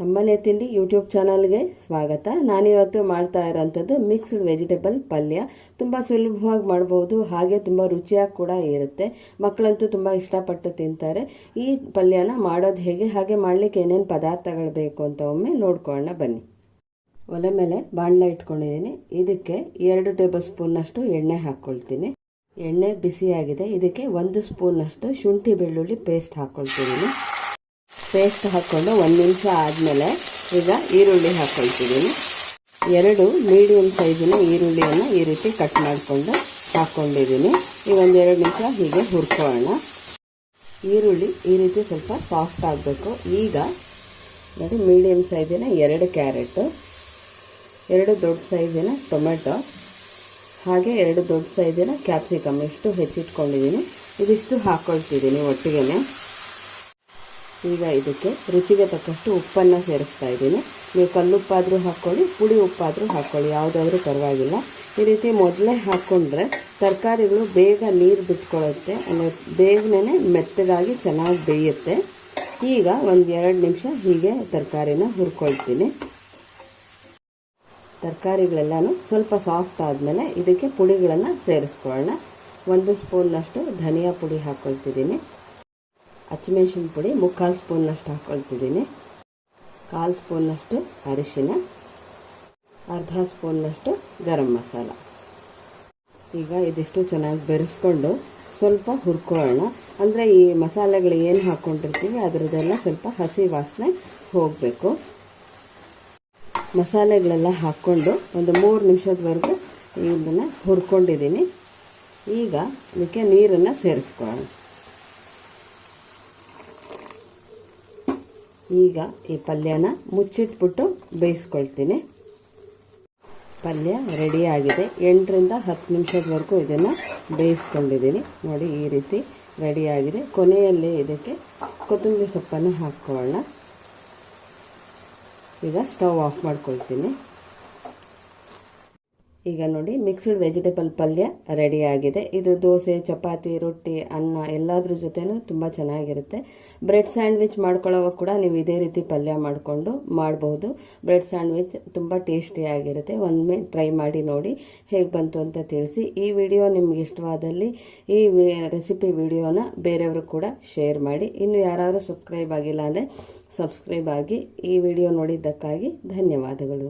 ನಮ್ಮನೆ ತಿಂಡಿ ಯೂಟ್ಯೂಬ್ ಚಾನಲ್ಗೆ ಸ್ವಾಗತ. ನಾನಿವತ್ತು ಮಾಡ್ತಾ ಇರೋಂಥದ್ದು ಮಿಕ್ಸ್ಡ್ ವೆಜಿಟೇಬಲ್ ಪಲ್ಯ. ತುಂಬ ಸುಲಭವಾಗಿ ಮಾಡ್ಬೋದು, ಹಾಗೆ ತುಂಬ ರುಚಿಯಾಗಿ ಕೂಡ ಇರುತ್ತೆ. ಮಕ್ಕಳಂತೂ ತುಂಬ ಇಷ್ಟಪಟ್ಟು ತಿಂತಾರೆ. ಈ ಪಲ್ಯನ ಮಾಡೋದು ಹೇಗೆ, ಹಾಗೆ ಮಾಡಲಿಕ್ಕೆ ಏನೇನು ಪದಾರ್ಥಗಳು ಬೇಕು ಅಂತ ಒಮ್ಮೆ ನೋಡ್ಕೊಳ್ಳೋಣ, ಬನ್ನಿ. ಒಲೆ ಮೇಲೆ ಬಾಣಲೆ ಇಟ್ಕೊಂಡಿದ್ದೀನಿ. ಇದಕ್ಕೆ ಎರಡು ಟೇಬಲ್ ಸ್ಪೂನ್ನಷ್ಟು ಎಣ್ಣೆ ಹಾಕ್ಕೊಳ್ತೀನಿ. ಎಣ್ಣೆ ಬಿಸಿಯಾಗಿದೆ. ಇದಕ್ಕೆ ಒಂದು ಸ್ಪೂನ್ನಷ್ಟು ಶುಂಠಿ ಬೆಳ್ಳುಳ್ಳಿ ಪೇಸ್ಟ್ ಹಾಕ್ಕೊಳ್ತಿದ್ದೀನಿ ಪೇಸ್ಟ್ ಹಾಕ್ಕೊಂಡು ಒಂದು ನಿಮಿಷ ಆದಮೇಲೆ ಈಗ ಈರುಳ್ಳಿ ಹಾಕ್ಕೊಳ್ತಿದ್ದೀನಿ ಎರಡು ಮೀಡಿಯಮ್ ಸೈಜಿನ ಈರುಳ್ಳಿಯನ್ನು ಈ ರೀತಿ ಕಟ್ ಮಾಡಿಕೊಂಡು ಹಾಕ್ಕೊಂಡಿದ್ದೀನಿ ಈ ಒಂದೆರಡು ನಿಮಿಷ ಹೀಗೆ ಹುರ್ಕೊಳ್ಳೋಣ. ಈರುಳ್ಳಿ ಈ ರೀತಿ ಸ್ವಲ್ಪ ಸಾಫ್ಟ್ ಆಗಬೇಕು. ಈಗ ನೋಡಿ ಮೀಡಿಯಮ್ ಸೈಜಿನ ಎರಡು ಕ್ಯಾರೆಟು, ಎರಡು ದೊಡ್ಡ ಸೈಜಿನ ಟೊಮೆಟೊ, ಹಾಗೆ ಎರಡು ದೊಡ್ಡ ಸೈಜಿನ ಕ್ಯಾಪ್ಸಿಕಮ್ ಇಷ್ಟು ಹೆಚ್ಚಿಟ್ಕೊಂಡಿದ್ದೀನಿ. ಇದಿಷ್ಟು ಹಾಕ್ಕೊಳ್ತಿದ್ದೀನಿ ಒಟ್ಟಿಗೆ ಈಗ ಇದಕ್ಕೆ ರುಚಿಗೆ ತಕ್ಕಷ್ಟು ಉಪ್ಪನ್ನು ಸೇರಿಸ್ತಾ ಇದ್ದೀನಿ. ನೀವು ಕಲ್ಲುಪ್ಪಾದರೂ ಹಾಕ್ಕೊಳ್ಳಿ, ಪುಡಿ ಉಪ್ಪಾದರೂ ಹಾಕ್ಕೊಳ್ಳಿ, ಯಾವುದಾದ್ರೂ ಪರವಾಗಿಲ್ಲ. ಈ ರೀತಿ ಮೊದಲೇ ಹಾಕ್ಕೊಂಡ್ರೆ ತರಕಾರಿಗಳು ಬೇಗ ನೀರು ಬಿಟ್ಕೊಳ್ಳುತ್ತೆ ಅಂದರೆ ಬೇಗನೆ ಮೆತ್ತಗಾಗಿ ಚೆನ್ನಾಗಿ ಬೇಯುತ್ತೆ. ಈಗ ಒಂದು ಎರಡು ನಿಮಿಷ ಹೀಗೆ ತರಕಾರಿನ ಹುರ್ಕೊಳ್ತೀನಿ. ತರಕಾರಿಗಳೆಲ್ಲನೂ ಸ್ವಲ್ಪ ಸಾಫ್ಟ್ ಆದಮೇಲೆ ಇದಕ್ಕೆ ಪುಡಿಗಳನ್ನು ಸೇರಿಸ್ಕೊಳ್ಳೋಣ. ಒಂದು ಸ್ಪೂನ್ನಷ್ಟು ಧನಿಯಾ ಪುಡಿ ಹಾಕ್ಕೊಳ್ತಿದ್ದೀನಿ ಹಸಿಮೆಣ್ಸಿನ ಪುಡಿ, ಮುಕ್ಕಾಲು ಸ್ಪೂನ್ನಷ್ಟು ಹಾಕ್ಕೊಳ್ತಿದ್ದೀನಿ ಕಾಲು ಸ್ಪೂನ್ನಷ್ಟು ಅರಿಶಿನ, ಅರ್ಧ ಸ್ಪೂನ್ನಷ್ಟು ಗರಂ ಮಸಾಲ. ಈಗ ಇದಿಷ್ಟು ಚೆನ್ನಾಗಿ ಬೆರೆಸ್ಕೊಂಡು ಸ್ವಲ್ಪ ಹುರ್ಕೊಳ್ಳೋಣ. ಅಂದರೆ ಈ ಮಸಾಲೆಗಳು ಏನು ಹಾಕ್ಕೊಂಡಿರ್ತೀವಿ, ಅದರದ್ದೆಲ್ಲ ಸ್ವಲ್ಪ ಹಸಿ ವಾಸನೆ ಹೋಗಬೇಕು. ಮಸಾಲೆಗಳೆಲ್ಲ ಹಾಕ್ಕೊಂಡು ಒಂದು ಮೂರು ನಿಮಿಷದವರೆಗೂ ಇದನ್ನು ಹುರ್ಕೊಂಡಿದ್ದೀನಿ. ಈಗ ಇದಕ್ಕೆ ನೀರನ್ನು ಸೇರಿಸ್ಕೊಳ್ಳೋಣ. ಈಗ ಈ ಪಲ್ಯನ ಮುಚ್ಚಿಟ್ಬಿಟ್ಟು ಬೇಯಿಸ್ಕೊಳ್ತೀನಿ. ಪಲ್ಯ ರೆಡಿಯಾಗಿದೆ ಎಂಟರಿಂದ ಹತ್ತು ನಿಮಿಷದವರೆಗೂ ಇದನ್ನು ಬೇಯಿಸ್ಕೊಂಡಿದ್ದೀನಿ. ನೋಡಿ, ಈ ರೀತಿ ರೆಡಿಯಾಗಿದೆ ಕೊನೆಯಲ್ಲಿ ಇದಕ್ಕೆ ಕೊತ್ತಂಬರಿ ಸೊಪ್ಪನ್ನು ಹಾಕ್ಕೊಳ್ಳೋಣ. ಈಗ ಸ್ಟವ್ ಆಫ್ ಮಾಡ್ಕೊಳ್ತೀನಿ. ಈಗ ನೋಡಿ ಮಿಕ್ಸ್ಡ್ ವೆಜಿಟೇಬಲ್ ಪಲ್ಯ ರೆಡಿಯಾಗಿದೆ ಇದು ದೋಸೆ, ಚಪಾತಿ, ರೊಟ್ಟಿ, ಅನ್ನ ಎಲ್ಲದ್ರ ಜೊತೆನೂ ತುಂಬ ಚೆನ್ನಾಗಿರುತ್ತೆ. ಬ್ರೆಡ್ ಸ್ಯಾಂಡ್ವಿಚ್ ಮಾಡ್ಕೊಳ್ಳೋವಾಗ ಕೂಡ ನೀವು ಇದೇ ರೀತಿ ಪಲ್ಯ ಮಾಡಿಕೊಂಡು ಮಾಡಬಹುದು ಬ್ರೆಡ್ ಸ್ಯಾಂಡ್ವಿಚ್ ತುಂಬ ಟೇಸ್ಟಿಯಾಗಿರುತ್ತೆ ಒಮ್ಮೆ ಟ್ರೈ ಮಾಡಿ ನೋಡಿ ಹೇಗೆ ಬಂತು ಅಂತ ತಿಳಿಸಿ. ಈ ವಿಡಿಯೋ ನಿಮ್ಗೆ ಇಷ್ಟವಾದಲ್ಲಿ ಈ ರೆಸಿಪಿ ವಿಡಿಯೋನ ಬೇರೆಯವರು ಕೂಡ ಶೇರ್ ಮಾಡಿ. ಇನ್ನು ಯಾರಾದರೂ ಸಬ್ಸ್ಕ್ರೈಬ್ ಆಗಿಲ್ಲ ಅಂದರೆ ಸಬ್ಸ್ಕ್ರೈಬ್ ಆಗಿ ಈ ವಿಡಿಯೋ ನೋಡಿದ್ದಕ್ಕಾಗಿ ಧನ್ಯವಾದಗಳು.